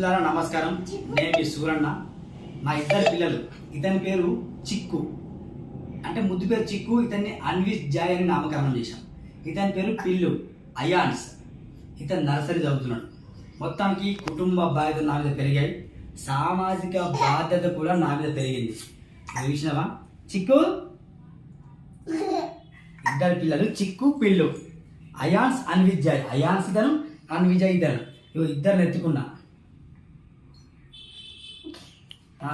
నమస్కారం. నేను మీ సూరన్న మా ఇద్దరు పిల్లలు. ఇతని పేరు చిక్కు. అంటే ముద్దు పేరు చిక్కు ఇతన్ని అన్విష్ జాయ్ అని నామకరణం చేశాం. ఇతని పేరు పిల్లు అయాన్స్. ఇతను నర్సరీ చదువుతున్నాడు. మొత్తానికి కుటుంబ బాధ్యత నా మీద పెరిగాయి. సామాజిక బాధ్యత కూడా నా మీద పెరిగింది. అది చూసినావా? చిక్కు? ఇద్దరు పిల్లలు చిక్కు పిల్లు. Ions అన్విజ్ Joy. అయాన్స్ ఇతను అన్విజయ్ ఇద్దరు ఇద్దరు ఎత్తుకున్నా.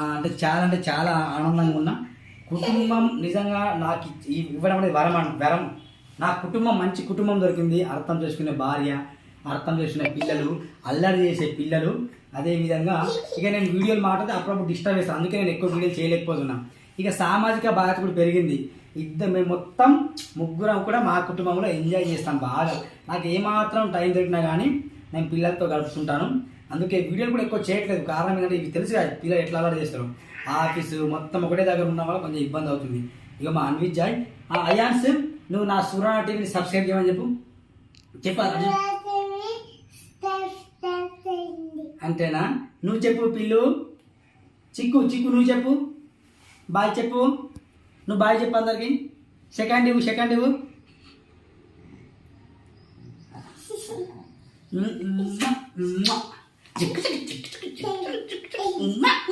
అంటే చాలా అంటే చాలా ఆనందంగా ఉన్నా. కుటుంబం నిజంగా నాకు ఈ- ఇవ్వడం అనేది వరం వరం. నా కుటుంబం మంచి కుటుంబం దొరికింది. అర్థం చేసుకునే భార్య అర్థం చేసుకునే పిల్లలు అల్లరి చేసే పిల్లలు. అదేవిధంగా ఇక నేను వీడియోలు మాట్లాడితే అప్పుడప్పుడు డిస్టర్బ్ చేస్తాను అందుకే నేను ఎక్కువ వీడియోలు చేయలేకపోతున్నా. ఇక సామాజిక బాధ్యత కూడా పెరిగింది. ఇద్దరు మేము మొత్తం ముగ్గురం కూడా మా కుటుంబంలో ఎంజాయ్ చేస్తాం బాగా. నాకు ఏమాత్రం టైం దొరికినా కానీ నేను పిల్లలతో గడుపుతుంటాను అందుకే వీడియోలు కూడా ఎక్కువ చేయట్లేదు. కారణం ఏంటంటే ఇవి తెలుసు కదా పిల్లలు ఎట్లా అలవాటు చేస్తారు. ఆఫీసు మొత్తం ఒకటే దగ్గర ఉన్న వల్ల కొంచెం ఇబ్బంది అవుతుంది. ఇక మా అన్విత్ జాయ్. ఆ, అయాన్స్ నువ్వు నా సురాణ టీవీని సబ్స్క్రైబ్ చేయమని చెప్పు. చెప్పాలి అంతేనా? నువ్వు చెప్పు పిల్లు. చిక్కు చిక్కు నువ్వు చెప్పు. బాయ్ చెప్పు. నువ్వు బాయ్ చెప్పు అందరికి. సెకండ్ ఇవ్వు సెకండ్ ఇవ్వు. うんうんうんま。ジュクジュクジュクジュクジうまっ。